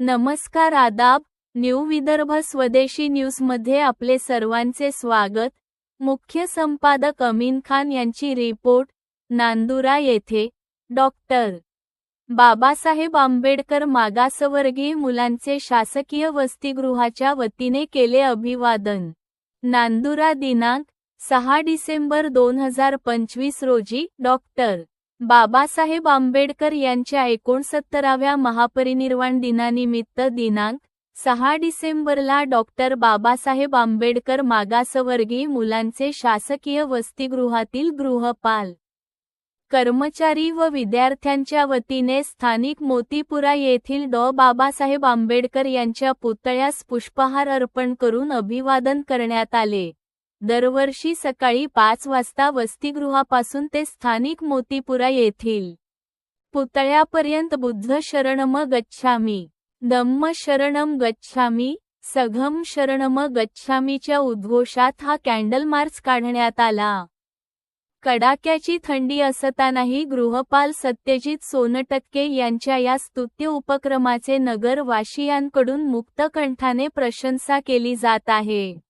नमस्कार आदाब न्यू विदर्भ स्वदेशी न्यूजमध्ये आपले सर्वांचे स्वागत. मुख्य संपादक अमीन खान यांची रिपोर्ट नांदुरा येथे. डॉक्टर बाबासाहेब आंबेडकर मागासवर्गीय मुलांचे शासकीय वसतिगृहाच्या वतीने केले अभिवादन. नांदुरा दिनांक सहा डिसेंबर दोन हजार पंचवीस रोजी डॉक्टर बाबासाहेब आंबेडकर यांच्या एकोणसत्तराव्या महापरिनिर्वाण दिनानिमित्त दिनांक सहा डिसेंबरला डॉक्टर बाबासाहेब आंबेडकर मागासवर्गीय मुलांचे शासकीय वसतिगृहातील गृहपाल कर्मचारी व विद्यार्थ्यांच्या वतीने स्थानिक मोतीपुरा येथील डॉ. बाबासाहेब आंबेडकर यांच्या पुतळ्यास पुष्पहार अर्पण करून अभिवादन करण्यात आले. दरवर्षी सकाळी पाच वाजता वसतिगृहापासून ते स्थानिक मोतीपुरा येथील पुतळ्यापर्यंत बुद्ध शरणम गच्छामी. धम्म शरणम गच्छामी. सघम शरणम गच्छामीच्या उद्घोषात हा कॅन्डल मार्च काढण्यात आला. कडाक्याची थंडी असतानाही गृहपाल सत्यजित सोनटक्के यांच्या या स्तुत्य उपक्रमाचे नगर वाशियांकडून मुक्तकंठाने प्रशंसा केली जात आहे.